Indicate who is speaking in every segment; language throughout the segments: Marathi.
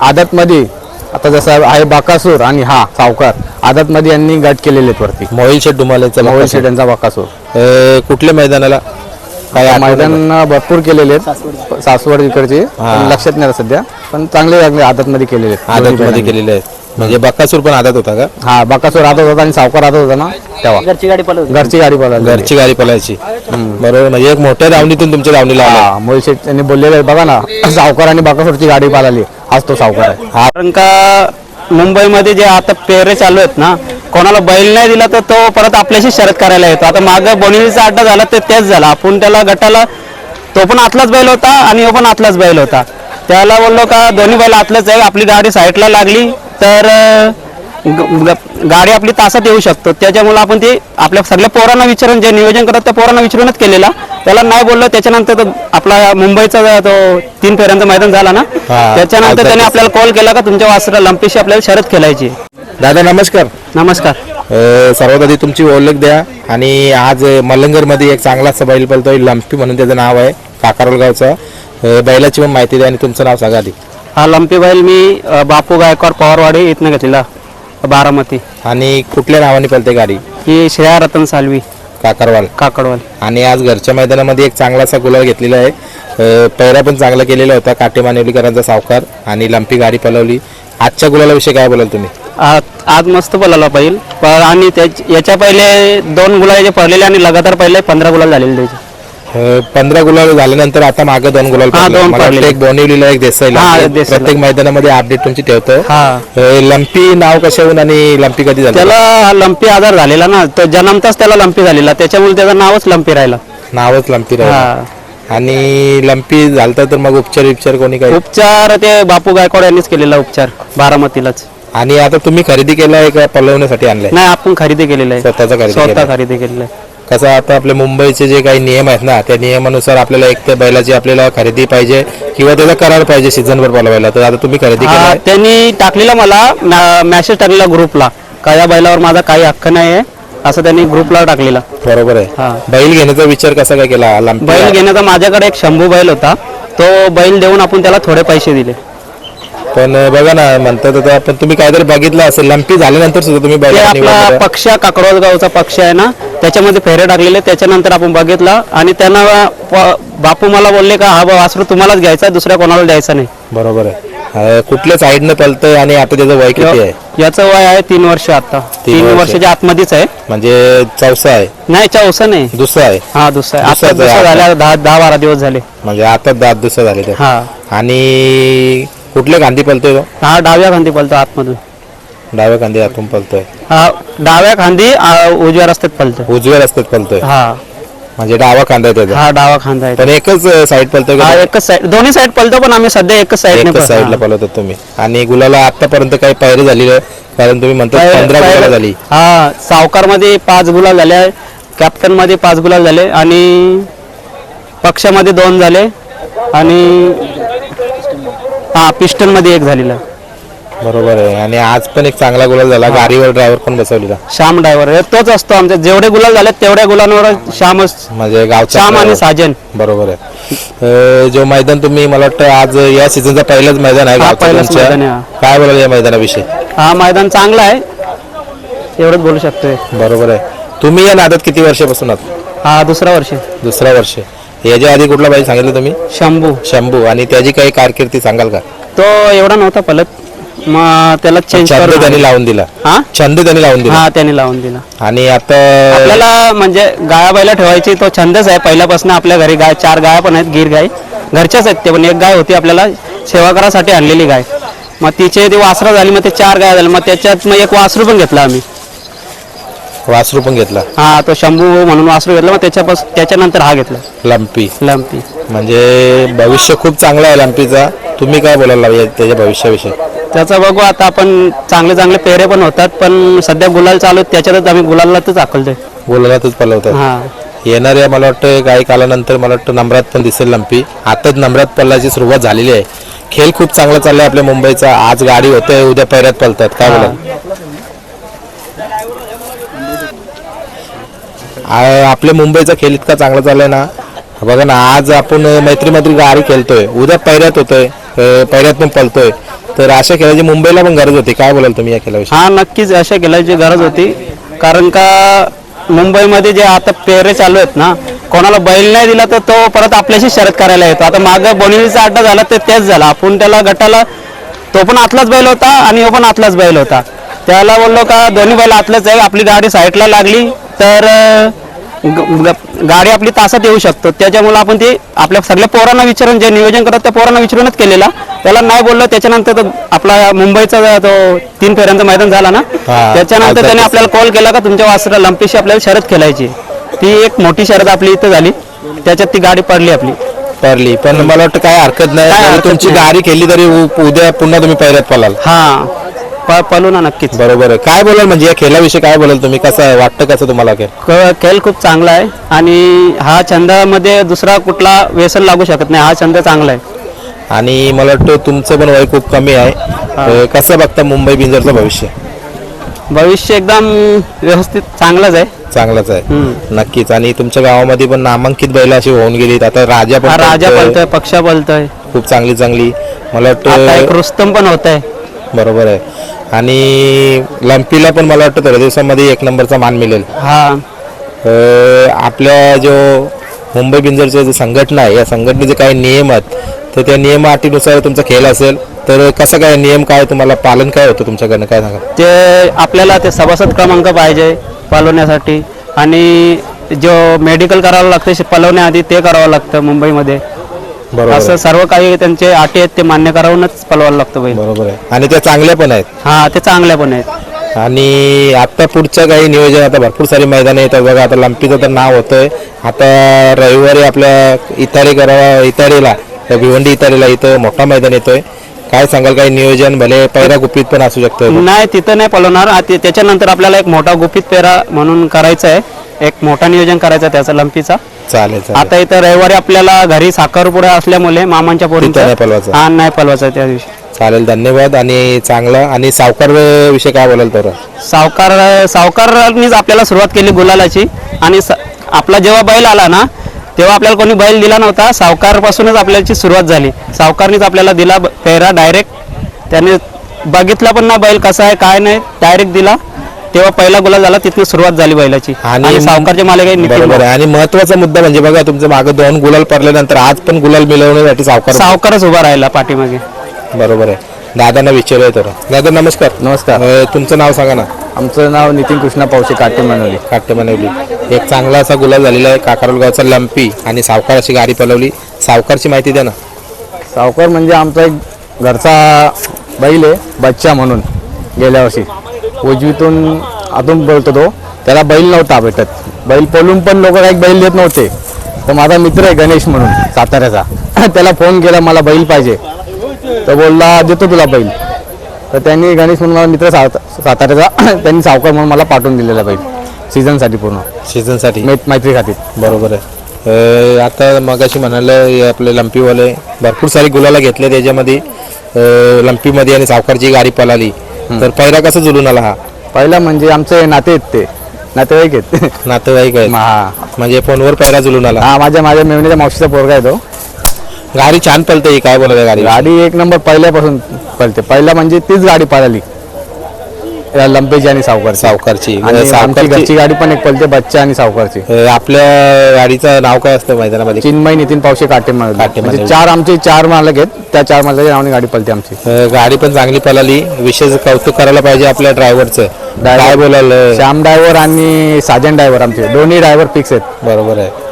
Speaker 1: आदतमध्ये आता जसं आहे बाकासूर आणि हा सावकार आदतमध्ये यांनी गट केलेले आहेत वरती.
Speaker 2: मोहिल शेठ डुमालेचा
Speaker 1: मोबाईल शेट यांचा बाकासूर.
Speaker 2: अं, कुठल्या मैदानाला? काय?
Speaker 1: मैदान भरपूर केलेले आहेत. सासवड इकडचे पण लक्षात नाही सध्या. पण चांगले चांगले आदतमध्ये केलेले आहेत.
Speaker 2: आदत मध्ये. केलेले आहेत. म्हणजे बकासूर पण आदत होता का?
Speaker 1: हा बाकासूर आदत होता आणि सावकार आदत होता ना? तेव्हा.
Speaker 3: घरची गाडी पळवली.
Speaker 1: घरची गाडी
Speaker 2: घरची गाडी पळायची बरोबर म्हणजे एक मोठ्या दावणीतून तुमच्या दावणीला आला.
Speaker 1: हा मोहित शेट यांनी बोललेले आहे, बघा ना सावकार आणि बाकासूरची गाडी पळाली. आज तो सावकार आहे.
Speaker 3: कारण का मुंबईमध्ये जे आता पेरे चालू आहेत ना कोणाला बैल नाही दिला तर तो परत आपल्याशी शरद करायला येतो. आता मागं बोनिलीचा अड्डा झाला तर तेच झाला. आपण त्याला गटाला तो पण आतलाच बैल होता आणि हो पण आतलाच बैल होता. त्याला बोललो का दोन्ही बैल आतलंच आहे आपली गाडी साईडला लागली. तर गाडी आपली तासात येऊ शकतो. त्याच्यामुळे आपण ते आपल्या सगळ्या पोरांना विचारून जे नियोजन करतात त्या पोरांना विचारूनच केलेला. त्याला नाही बोललो त्याच्यानंतर आपला मुंबईचा तो तीन फेऱ्यांचं मैदान झाला ना? त्याच्यानंतर त्याने आपल्याला कॉल केला का तुमच्या वासरा लंपीशी आपल्याला शरद खेळायची.
Speaker 2: दादा नमस्कार.
Speaker 3: नमस्कार.
Speaker 2: सर्वात आधी तुमची ओळख द्या आणि आज मलंगरमध्ये एक चांगलासा बैल पळतोय लंपी म्हणून त्याचं नाव आहे काकारोल गावचं. अं, बैलाची पण माहिती द्या आणि तुमचं नाव सांगा आधी.
Speaker 3: हा लंपी बैल मी बापू गायकवाड पवारवाडी इथनं घेतलेला. बारामती.
Speaker 2: आणि कुठल्या नावाने पळते गाडी?
Speaker 3: ही श्रेया रतन सालवी.
Speaker 2: काकारवाल.
Speaker 3: काकडवाल
Speaker 2: आणि आज घरच्या मैदानामध्ये एक चांगलासा गुलाल घेतलेला आहे. पैरा पण चांगला केलेला होता काटे मानेवलीकरांचा सावकार आणि लंपी गाडी पळवली आजच्या गुलालाविषयी काय बोलाल तुम्ही?
Speaker 3: आज आज मस्त बोलायला बैल. प- आणि त्याच- याच्या पहिले दोन गुलाल जे पडलेले आणि लगातार पहिले पंधरा गुलाल झालेले त्याचे.
Speaker 2: पंधरा गुलाल झाल्यानंतर आता मागे दोन गुलाल
Speaker 3: हा,
Speaker 2: पडले.
Speaker 3: दोन
Speaker 2: मला वाटतं
Speaker 3: पडले.
Speaker 2: एक बोनिवलीला एक देसाईला.
Speaker 3: हा, देसाईला.
Speaker 2: प्रत्येक मैदानामध्ये अपडेट तुमची ठेवतो.
Speaker 3: हा.
Speaker 2: लंपी नाव कशाहून आणि लंपी कधी झालं?
Speaker 3: त्याला लंपी आजार झालेला ना. तो जन्मताच त्याला लंपी झालेला. त्याच्यामुळे त्याचं नावच लंपी राहिला.
Speaker 2: नावच लंपी राहिलं.
Speaker 3: हा.
Speaker 2: आणि लंपी झालता तर मग उपचार उपचार कोणी काही?
Speaker 3: उपचार ते बापू गायकवाड यांनीच केलेला उपचार बारामतीलाच.
Speaker 2: आणि आता तुम्ही खरेदी केलाय का? पलवण्यासाठी आणलाय?
Speaker 3: नाही आपण खरेदी केलेला आहे.
Speaker 2: स्वतःचा खरेदी
Speaker 3: स्वतः
Speaker 2: केलाय.
Speaker 3: खरेदी केलेला आहे.
Speaker 2: कसं आता आपले मुंबईचे जे काही नियम आहेत ना त्या नियमानुसार आपल्याला एक तर बैलाची आपल्याला खरेदी पाहिजे किंवा त्याचा करार पाहिजे सीझनभर पलवायला तर आता तुम्ही खरेदी
Speaker 3: हा, त्यांनी टाकलेला मला मेसेज टाकलेला ग्रुपला का या बैलावर माझा काही हक्क नाही आहे असं त्यांनी ग्रुपला टाकलेला.
Speaker 2: बरोबर
Speaker 3: हा.
Speaker 2: आहे बैल घेण्याचा विचार कसा काय केला?
Speaker 3: बैल घेण्याचा माझ्याकडे एक शंभू बैल होता. तो बैल देऊन आपण त्याला थोडे पैसे दिले.
Speaker 2: पण बघा ना म्हणतात आता पण तुम्ही काहीतरी बघितलं असेल लंपी झाल्यानंतर सुद्धा तुम्ही
Speaker 3: ते
Speaker 2: बैल
Speaker 3: आपला पक्ष काकडोद गावचा पक्ष आहे ना त्याच्यामध्ये फेरे टाकलेले त्याच्यानंतर आपण बघितला आणि त्यांना बापू मला बोलले का हा वासरू तुम्हालाच घ्यायचा दुसऱ्या कोणाला द्यायचा नाही.
Speaker 2: बरोबर आहे. कुठल्या साईडनं पलतंय आणि आता त्याचं वय किती आहे?
Speaker 3: याचं वय आहे तीन वर्ष आता.
Speaker 2: तीन
Speaker 3: तीन
Speaker 2: वर्ष.
Speaker 3: वर्षाच्या आतमध्येच आहे.
Speaker 2: म्हणजे चौसा आहे.
Speaker 3: नाही चौसा नाही.
Speaker 2: दुसरा आहे.
Speaker 3: हा दुसरा आहे. आता दुसरा दहा दहा बारा दिवस झाले.
Speaker 2: म्हणजे आता दात दुसरा झाले
Speaker 3: हा.
Speaker 2: आणि कुठल्या गांधी पलतोय
Speaker 3: हा डाव्या खांदी पलतो आतमधून.
Speaker 2: डाव्या गांधी आतून पलतोय
Speaker 3: हा डाव्या खांदी आ, उजव्या रस्त्यात पलतो
Speaker 2: उजव्या रस्त्यात पलतोय
Speaker 3: हा.
Speaker 2: म्हणजे डावा कांदा आहे त्याचा.
Speaker 3: हा डावा खांदा आहे.
Speaker 2: पण एकच साईड पलतोय
Speaker 3: हा एकच साईड दोन्ही साईड पलतो पण आम्ही सध्या एकच साईडने
Speaker 2: एकच साईडला पलवतात तुम्ही. आणि गुलाला आतापर्यंत काही पायरी आहे कारण तुम्ही म्हणता पंधरा गुलाला झाली.
Speaker 3: हा सावकारमध्ये पाच गुलाल झाले कॅप्टनमध्ये पाच गुलाल झाले आणि पक्षामध्ये दोन झाले आणि हा पिस्टनमध्ये एक झालेला.
Speaker 2: बरोबर आहे. आणि आज पण एक चांगला गुलाल झाला. गाडीवर ड्रायव्हर पण बसवलेला
Speaker 3: श्याम ड्रायव्हर तोच असतो आमच्या जेवढे गुलाल झाले तेवढ्या गुलांवर श्यामच
Speaker 2: म्हणजे गावचा
Speaker 3: श्याम आणि
Speaker 2: driver.
Speaker 3: साजन.
Speaker 2: बरोबर आहे. अं, जो मैदान तुम्ही मला वाटतं आज या सीझनचा पहिलाच मैदान आहे
Speaker 3: हा,
Speaker 2: गावचं
Speaker 3: पहिलंच
Speaker 2: तुमच्या.
Speaker 3: मैदान आहे, हा.
Speaker 2: काय बोलाल या मैदानाविषयी?
Speaker 3: हा मैदान चांगला आहे. एवढंच बोलू शकतोय.
Speaker 2: बरोबर आहे. तुम्ही या नादात किती वर्षापासून आहात?
Speaker 3: हा दुसरा वर्ष.
Speaker 2: दुसरा वर्ष. याच्या आधी कुठला बाई सांगितलं तुम्ही?
Speaker 3: शंभू.
Speaker 2: शंभू. आणि त्याची काही कारकिर्दी सांगाल का?
Speaker 3: तो एवढा नव्हता पलत. मग त्याला चेंज
Speaker 2: छंद त्यांनी लावून दिला.
Speaker 3: हा?
Speaker 2: छंद त्यांनी लावून दिला.
Speaker 3: हा त्याने लावून दिला.
Speaker 2: आणि आता
Speaker 3: आपल्याला म्हणजे गाया बैला ठेवायची तो छंदच आहे. पहिल्यापासून आपल्या घरी गाय चार गाया पण आहेत गिर गाय. घरच्याच आहेत ते पण एक गाय होती आपल्याला सेवा करासाठी आणलेली गाय. मग तिचे ती वासरं झाली मग ते चार गाय झाली. मग त्याच्यात मग एक वासरू पण घेतला आम्ही.
Speaker 2: वासरू पण घेतला.
Speaker 3: हा तो शंभू म्हणून वासरू घेतला. मग त्याच्यापासून त्याच्यानंतर हा घेतला.
Speaker 2: लंपी.
Speaker 3: लंपी.
Speaker 2: म्हणजे भविष्य खूप चांगलं आहे लंपीचा. तुम्ही काय बोलायला लागले त्याच्या भविष्याविषयी?
Speaker 3: त्याचं बघू आता आपण चांगले चांगले पेरे पण होतात पण सध्या गुलाल चालू आहेत, त्याच्यातच आम्ही गुलालातच आकलतोय
Speaker 2: बोलायलाच पलवतात
Speaker 3: हा.
Speaker 2: येणाऱ्या मला वाटतं काही कालानंतर मला वाटतं नम्रात पण दिसेल लंपी. आताच नम्रात पल्लाची सुरुवात झालेली आहे. खेळ खूप चांगला चाललाय आपल्या मुंबईचा. आज गाडी होते उद्या पैऱ्यात पलतात काय बोला आपल्या मुंबईचा खेळ इतका चांगला चाललाय ना. बघा ना आज आपण मैत्री मैत्री गाडी खेळतोय. उद्या पैऱ्यात होतोय. पहिल्यात पण पलतोय तर अशा खेळाची मुंबईला पण गरज होती. काय बोलाल तुम्ही या खेळाविषयी?
Speaker 3: हा नक्कीच अशा खेळाची गरज होती. कारण का मुंबईमध्ये जे आता पेरे चालू आहेत ना कोणाला बैल नाही दिला तर तो परत आपल्याशी शरद करायला येतो. आता मागं बोनिलीचा अड्डा झाला तर तेच झाला. आपण त्याला गटाला तो पण आतलाच बैल होता आणि हो पण आतलाच बैल होता. त्याला बोललो का दोन्ही बैल आतलाच आहे. आपली गाडी साईडला लागली. तर ग- ग- गाडी आपली तासात येऊ शकतो. त्याच्यामुळे आपण ते आपल्या सगळ्या पोरांना विचारून जे नियोजन करत त्या पोरांना विचारूनच केलेला. त्याला नाही बोललो त्याच्यानंतर तो आपला मुंबईचा तो तीन फेऱ्यांचं मैदान झाला ना त्याच्यानंतर त्याने आपल्याला कॉल केला का तुमच्या वासरा लंपीशी आपल्याला शर्यत खेळायची. ती एक मोठी शर्यत आपली इथं झाली. त्याच्यात ती गाडी पडली आपली.
Speaker 2: ठरली पण मला वाटतं काय हरकत नाही. तुमची. गाडी खेळली तरी उद्या पुन्हा तुम्ही पहिल्यात पळाल.
Speaker 3: हा. प- पळू ना नक्कीच.
Speaker 2: बरोबर आहे. काय बोलाल म्हणजे या खेळाविषयी काय बोलाल तुम्ही? कसं आहे? वाटतं कसं तुम्हाला खेळ?
Speaker 3: क- खेळ खूप चांगला आहे आणि हा छंदामध्ये दुसरा कुठला व्यसन लागू शकत नाही. हा छंद चांगला आहे.
Speaker 2: आणि मला वाटतं तुमचं पण वय खूप कमी आहे. अं, कसं बघता मुंबई बिंजरचं भविष्य?
Speaker 3: भविष्य एकदम व्यवस्थित चांगलंच आहे.
Speaker 2: चांगलंच आहे. नक्कीच. आणि तुमच्या गावामध्ये पण नामांकित बैल अशी होऊन गेलीत. आता राजा पण
Speaker 3: हा राजा
Speaker 2: पळतोय.
Speaker 3: पळतोय पक्ष पळतोय.
Speaker 2: खूप चांगली चांगली. मला
Speaker 3: आता एक
Speaker 2: वाटतं
Speaker 3: रुस्तम पण होत आहे
Speaker 2: बरोबर आहे. आणि लंपीला पण मला वाटतं थोड्या दिवसामध्ये एक नंबरचा मान मिळेल.
Speaker 3: हा.
Speaker 2: अं, आपल्या जो मुंबई बिंजरचं जे संघटना आहे या संघटनेचे काही नियम आहेत तर त्या नियम अटीनुसार तुमचा खेळ असेल तर कसं काय नियम काय तुम्हाला पालन काय होतं तुमच्याकडनं काय सांगा
Speaker 3: ते आपल्याला ते सभासद क्रमांक पाहिजे पळवण्यासाठी आणि जो मेडिकल करावं लागतं पळवण्याआधी ते करावं लागतं मुंबईमध्ये.
Speaker 2: बरोबर
Speaker 3: असं. सर्व काही त्यांचे अटी आहेत ते मान्य करावूनच पळवायला लागतं बैल.
Speaker 2: बरोबर आहे. आणि त्या चांगल्या पण आहेत.
Speaker 3: हा ते चांगल्या पण आहेत.
Speaker 2: आणि आता पुढचं काही नियोजन आता भरपूर सारी मैदानं येतात. बघा आता लंपीचं तर नाव होतंय. आता रविवारी आपल्या इतारी करावा इतारीला त्या भिवंडी इतारीला इथं मोठा मैदान येतोय. काय सांगाल काही नियोजन भले पैरा गुपित पण असू शकतं.
Speaker 3: नाही तिथं नाही ते- त्याच्यानंतर आपल्याला एक मोठा गुपित पेरा म्हणून करायचा आहे. एक मोठा नियोजन करायचं आहे त्याचा लंपीचा.
Speaker 2: चालेल चालेल.
Speaker 3: आता इथं रविवारी आपल्याला घरी साखरपुडा असल्यामुळे मामांच्या
Speaker 2: तिथं नाही
Speaker 3: पोरींचा
Speaker 2: पळवायचं.
Speaker 3: हा नाही पळवायचा त्या दिवशी.
Speaker 2: चालेल धन्यवाद आणि चांगला. आणि सावकार विषय काय बोलाल तर
Speaker 3: सावकार सावकारांनीच आपल्याला सुरुवात केली गुलालाची. आणि स- आपला जेव्हा बैल आला ना तेव्हा आपल्याला कोणी बैल दिला नव्हता. सावकारपासूनच आपल्याची सुरुवात झाली. सावकारनीच आपल्याला दिला पेहरा डायरेक्ट त्याने बघितला पण ना बैल कसा आहे काय नाही डायरेक्ट दिला. तेव्हा पहिला गुलाल झाला तिथून सुरुवात झाली बैलाची. आणि सावकारचे मालक
Speaker 2: आणि महत्त्वाचा मुद्दा म्हणजे बघा तुमचं मागं दोन गुलाल पडल्यानंतर आज पण गुलाल मिळवण्यासाठी सावकार
Speaker 3: सावकारच उभा राहिला पाठीमागे.
Speaker 2: बरोबर आहे. दादांना विचारूया तर. दादा नमस्कार.
Speaker 1: नमस्कार.
Speaker 2: तुमचं नाव सांगा ना.
Speaker 1: आमचं नाव नितीन कृष्णा पावशे काटे मनवली.
Speaker 2: काट्य बनवली एक चांगला असा गुलाल झालेला आहे. काकारोल गावचा लंपी आणि सावकार अशी गाडी पलवली. सावकारची माहिती द्या ना.
Speaker 1: सावकार म्हणजे आमचा एक घरचा बैल आहे बच्चा म्हणून गेल्या वर्षी. उजवीतून आतून बोलतो तो. त्याला बैल नव्हता भेटत. बैल पळून पण लोक काही बैल देत नव्हते. तर माझा मित्र आहे गणेश म्हणून साताऱ्याचा. त्याला फोन केला मला बैल पाहिजे. तर बोलला देतो तुला बैल. तर त्यांनी गणेश म्हणून माझा मित्र सात साताऱ्याचा त्यांनी सावकार म्हणून मला पाठवून दिलेला बैल सीझनसाठी पूर्ण.
Speaker 2: सीझनसाठी
Speaker 1: मै मैत्री खातीर.
Speaker 2: बरोबर आहे. अं, आता मगाशी म्हणालं हे आपले लंपीवाले भरपूर सारी गुलाला घेतले त्याच्यामध्ये. अं, लंपीमध्ये आणि सावकारची गाडी पळाली. तर पहिला कसं जुलून आला हा?
Speaker 1: पहिला म्हणजे आमचे नाते आहेत ते. नातेवाईक आहेत.
Speaker 2: नातेवाईक आहे
Speaker 1: हा.
Speaker 2: म्हणजे फोनवर पहिला जुलून आला.
Speaker 1: हा माझ्या माझ्या मेवणीच्या मावशीचा पोरगा आहे तो.
Speaker 2: गाडी छान पळते ही काय बोलत गाडी?
Speaker 1: गाडी एक नंबर पहिल्यापासून पळते. पहिला म्हणजे तीच गाडी पळाली. लंपेची आणि सावकारची.
Speaker 2: सावकारची.
Speaker 1: आणि आमची
Speaker 2: सावकारची
Speaker 1: घरची गाडी पण एक पळते बच्चा आणि सावकारची.
Speaker 2: अं, आपल्या गाडीचं नाव काय असतं मैदानामध्ये?
Speaker 1: चिन्मय नितीन पावशे काटे
Speaker 2: काटे
Speaker 1: म्हणजे
Speaker 2: मालक.
Speaker 1: चार आमचे चार मालक आहेत. त्या चार मालकाच्या नावाने गाडी पळते आमची.
Speaker 2: अं, गाडी पण चांगली पळाली. विशेष कौतुक करायला पाहिजे आपल्या ड्रायव्हरचं. काय बोलाल अं,
Speaker 1: श्याम ड्रायव्हर आणि साजन ड्रायव्हर आमचे. दोन्ही ड्रायव्हर फिक्स आहेत.
Speaker 2: बरोबर आहे.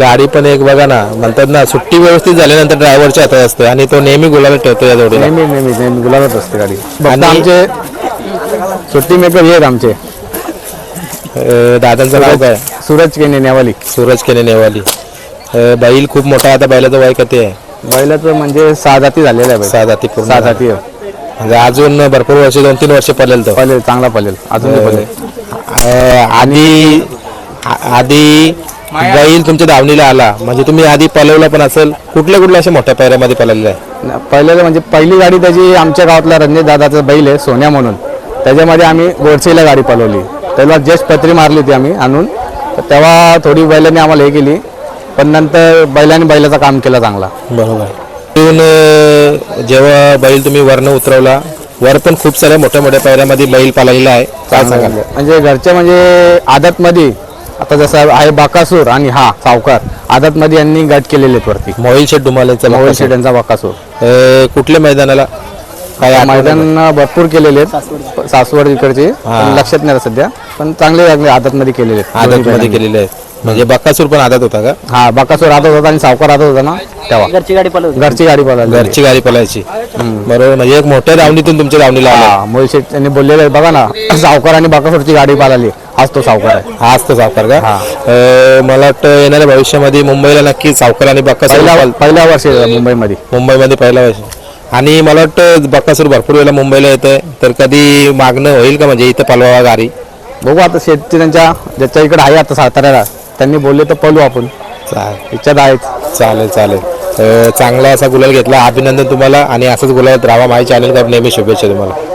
Speaker 2: गाडी पण एक बघा ना म्हणतात ना सुट्टी व्यवस्थित झाल्यानंतर ड्रायव्हरच्या हातात असतं आणि तो नेहमी गुलाला ठेवतो या जोडीला.
Speaker 1: नेहमी नेहमी नेहमी गुलाबच असते गाडी.
Speaker 2: आणि-
Speaker 1: आमचे सुट्टी मेकर हे आहेत आमचे.
Speaker 2: अं, दादांचं नाव काय?
Speaker 1: सूरज केने नेवाली.
Speaker 2: सूरज केने नेवाली. अं, बैल खूप मोठा आता बैलाचं वय किती आहे?
Speaker 1: बैलाचं म्हणजे सहा जाती झालेला आहे बैल.
Speaker 2: सहा जाती पूर्ण
Speaker 1: सहा जाती आहे.
Speaker 2: म्हणजे अजून भरपूर वर्ष दोन तीन वर्ष पळेल तो.
Speaker 1: पळेल चांगला पळेल अजून
Speaker 2: आधी आधी बैल तुमच्या धावणीला आला. म्हणजे तुम्ही आधी पळवला पण असेल कुठल्या कुठल्या अशा मोठ्या पैऱ्यामध्ये पळलेला आहे
Speaker 1: पहिल्याला म्हणजे पहिली गाडी त्याची आमच्या गावातला रणजित दादाचा बैल आहे सोन्या म्हणून. त्याच्यामध्ये आम्ही गोडसेला गाडी पळवली. त्याला जस्ट पत्री मारली होती आम्ही आणून. तर तेव्हा थोडी बैलांनी आम्हाला हे केली. पण नंतर बैलांनी बैलाचं काम केलं चांगला.
Speaker 2: बरोबर. तिथून अं, जेव्हा बैल तुम्ही वरनं उतरवला वर पण खूप साऱ्या मोठ्या मोठ्या पायऱ्यामध्ये बैल पाळलेला आहे. काय सांगाल?
Speaker 1: म्हणजे घरचे म्हणजे आदत मध्ये आता जसं आहे बाकासूर आणि हा सावकार आदत मध्ये यांनी गट केलेले आहेत वरती.
Speaker 2: मोहिल शेठ डुमालेचा
Speaker 1: मोबाईल शेट यांचा बाकासूर.
Speaker 2: कुठल्या मैदानाला? काय?
Speaker 1: मैदान भरपूर केलेले आहेत. सासवड इकडचे पण लक्षात नाही आता सध्या. पण चांगले चांगले आदत मध्ये केलेले आहेत.
Speaker 2: आदत मध्ये. केलेले आहेत. म्हणजे बक्कासूर पण आदत होता का?
Speaker 1: हा बाकासूर आदत होता आणि सावकार आदत होता ना? तेव्हा.
Speaker 3: घरची गाडी पळवली
Speaker 1: घरची गाडी पळाली
Speaker 2: घरची गाडी पळायची बरोबर म्हणजे एक मोठ्या दावणीतून तुमच्या दावणीला आला.
Speaker 1: हा मोहित शेट यांनी बोललेले आहे, बघा ना सावकार आणि बाकासूरची गाडी पळाली. हाच तो सावकार आहे.
Speaker 2: हाच तो सावकार का? अं, मला वाटतं येणाऱ्या भविष्यामध्ये मुंबईला नक्की सावकार आणि बक्कासूर
Speaker 1: पहिल्या
Speaker 2: पाल-
Speaker 1: पहिल्या वर्षी मुंबईमध्ये.
Speaker 2: मुंबईमध्ये पहिला वर्ष. आणि मला वाटतं बक्कासूर भरपूर वेळेला मुंबईला येतंय. तर कधी मागणं होईल का? म्हणजे इथं पालवा गाडी
Speaker 1: बघू आता शेतची त्यांच्या ज्याच्या इकडे आहे आता साताऱ्याला त्यांनी बोलले तर पळू आपण.
Speaker 2: चालेल.
Speaker 1: इच्छा आहेच
Speaker 2: चालेल चालेल. अं, चांगला असा गुलाल घेतला. अभिनंदन तुम्हाला. आणि असंच गुलाल राहा. माझ्या चॅनल नेहमी शुभेच्छा तुम्हाला.